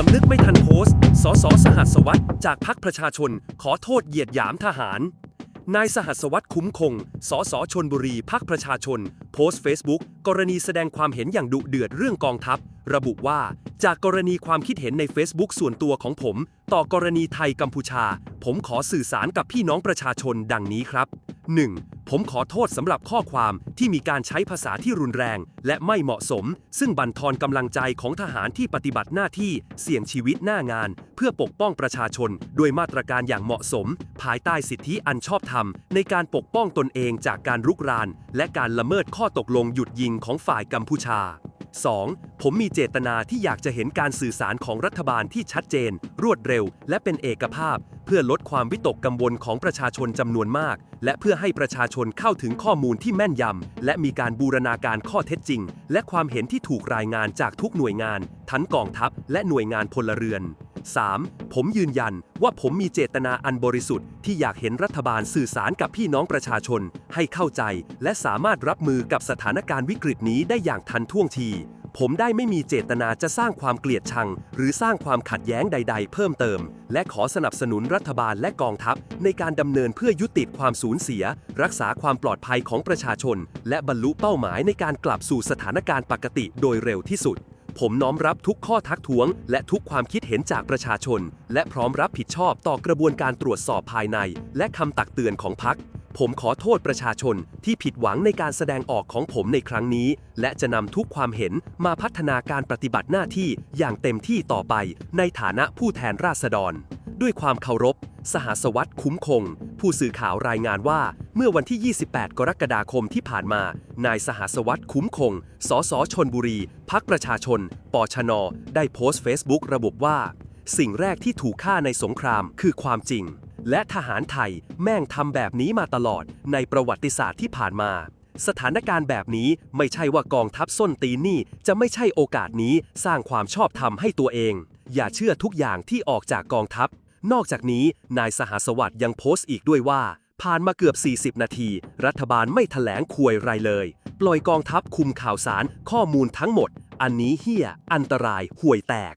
สำนึกไม่ทันโพสต์ สสสหัสวัตรจากพักประชาชน ขอโทษเหยียดหยามทหาร นายสหัสวัตรคุ้มคง สสชนบุรีพักประชาชน โพสต์ Facebook กรณีแสดงความเห็นอย่างดุเดือดเรื่องกองทัพ ระบุว่า จากกรณีความคิดเห็นใน Facebook ส่วนตัวของผม ต่อกรณีไทยกัมพูชา ผมขอสื่อสารกับพี่น้องประชาชนดังนี้ครับ 1. ผมขอโทษสำหรับข้อความที่มีการใช้ภาษาที่รุนแรง และไม่เหมาะสม ซึ่งบั่นทอนกำลังใจของทหารที่ปฏิบัติหน้าที่เสี่ยงชีวิตหน้างาน เพื่อปกป้องประชาชนด้วยมาตรการอย่างเหมาะสม ภายใต้สิทธิอันชอบธรรม ในการปกป้องตนเองจากการรุกราน และการละเมิดข้อตกลงหยุดยิงของฝ่ายกัมพูชา 2. ผมมีเจตนาที่อยากจะเห็นการสื่อสารของรัฐบาลที่ชัดเจน รวดเร็ว และเป็นเอกภาพ เพื่อลดความวิตกกังวลของประชาชนจำนวนมาก และเพื่อให้ประชาชนเข้าถึงข้อมูลที่แม่นยำและมีการบูรณาการข้อเท็จจริง และความเห็นที่ถูกรายงานจากทุกหน่วยงาน ทั้งกองทัพและหน่วยงานพลเรือน 3. ผมยืนยันว่าผมมีเจตนาอันบริสุทธิ์ที่อยากเห็นรัฐบาลสื่อสารกับพี่น้องประชาชน ให้เข้าใจ และสามารถรับมือกับสถานการณ์วิกฤตนี้ได้อย่างทันท่วงที ผมได้ไม่มีเจตนาจะสร้างความเกลียดชัง หรือสร้างความขัดแย้งใด ๆ เพิ่มเติม และขอสนับสนุนรัฐบาลและกองทัพ ในการดำเนินเพื่อยุติความสูญเสีย รักษาความปลอดภัยของประชาชน และบรรลุเป้าหมายในการกลับสู่สถานการณ์ปกติโดยเร็วที่สุด ผมน้อมรับทุกข้อทักท้วง และทุกความคิดเห็นจากประชาชน และพร้อมรับผิดชอบต่อกระบวนการตรวจสอบภายใน และคำตักเตือนของพัก ผมขอโทษประชาชนที่ผิดหวังในการแสดงออกของผมในครั้งนี้ และจะนำทุกความเห็นมาพัฒนาการปฏิบัติหน้าที่อย่างเต็มที่ต่อไป ในฐานะผู้แทนราษฎร ด้วยความเคารพ สหสวัสดิ์คุ้มคง ผู้สื่อข่าวรายงานว่า เมื่อวันที่ 28 กรกฎาคมที่ผ่านมา นายสหสวัสดิ์คุ้มคง สสชนบุรี พักประชาชน ปชน ได้โพสต์ Facebook ระบุว่า สิ่งแรกที่ถูกฆ่าในสงครามคือความจริง และทหารไทยแม่งทำแบบนี้มาตลอดในประวัติศาสตร์ที่ผ่านมาสถานการณ์แบบนี้ไม่ใช่ว่ากองทัพส้นตีนนี่ จะไม่ใช่โอกาสนี้สร้างความชอบธรรมให้ตัวเอง อย่าเชื่อทุกอย่างที่ออกจากกองทัพ นอกจากนี้นายสหสวัสดิ์ยังโพสต์อีกด้วยว่า ผ่านมาเกือบ 40 นาที รัฐบาลไม่ถแถลงควยไรเลย ปล่อยกองทัพคุมข่าวสารข้อมูลทั้งหมด อันนี้เฮี้ย อันตรายห่วยแตก